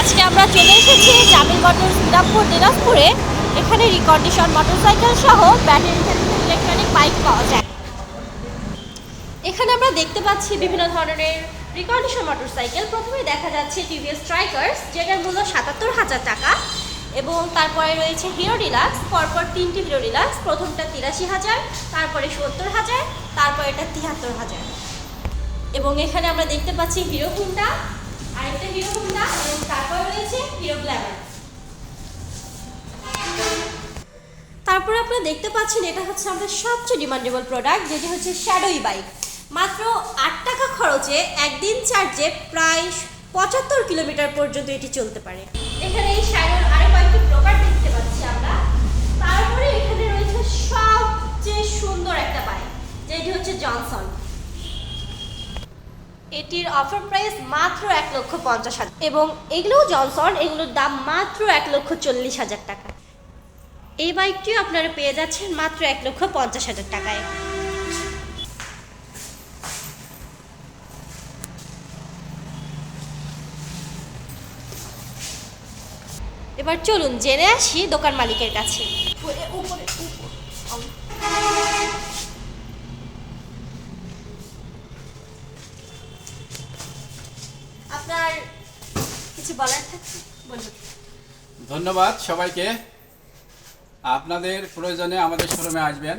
আজকে আমরা চলে এসেছি জামিল মোটরস বিরামপুর দিনাজপুরে। এখানে রিকন্ডিশন মোটরসাইকেল সহ ব্যাটারি ইলেকট্রনিক বাইক পাওয়া যায়। এখানে আমরা দেখতে পাচ্ছি বিভিন্ন ধরনের রিকন্ডিশন মোটরসাইকেল প্রথমে দেখা যাচ্ছে টিভিএস স্ট্রাইকার্স যেটার মূল্য সাতাত্তর হাজার টাকা, এবং তারপরে রয়েছে হিরো ডিলাক্স পরপর তিনটি হিরো ডিলাক্স প্রথমটা তিরাশি হাজার, তারপরে সত্তর হাজার, তারপর এটা তিয়াত্তর হাজার। এবং এখানে আমরা দেখতে পাচ্ছি হিরো হুন্ডা আরেকটা হিরো হুন্ডা এবং তারপরে আপনারা দেখতে পাচ্ছেন, এটা হচ্ছে আমাদের সবচেয়ে ডিমান্ডেবল প্রোডাক্ট যেটি হচ্ছে শ্যাডোই বাইক মাত্র আট টাকা খরচে একদিন চার্জে প্রায় পঁচাত্তর কিলোমিটার পর্যন্ত এটি চলতে পারে। এখানে এই শ্যাডোর আরও কয়েকটি প্রকার দেখতে পাচ্ছি আমরা। তারপরে এখানে রয়েছে সবচেয়ে সুন্দর একটা বাইক যেটি হচ্ছে জনসন এটির অফার প্রাইস মাত্র এক লক্ষ পঞ্চাশ হাজার। এবং এগুলোও জনসন, এগুলোর দাম মাত্র এক লক্ষ চল্লিশ হাজার টাকা। এই বাইকটিও আপনারা পেয়ে যাচ্ছেন মাত্র এক লক্ষ পঞ্চাশ হাজার টাকায়। এবার চলুন জেনে আসি দোকান মালিকের কাছে। আপনার কিছু বলার ধন্যবাদ সবাইকে। আপনাদের প্রয়োজনে আমাদের শোরুমে আসবেন।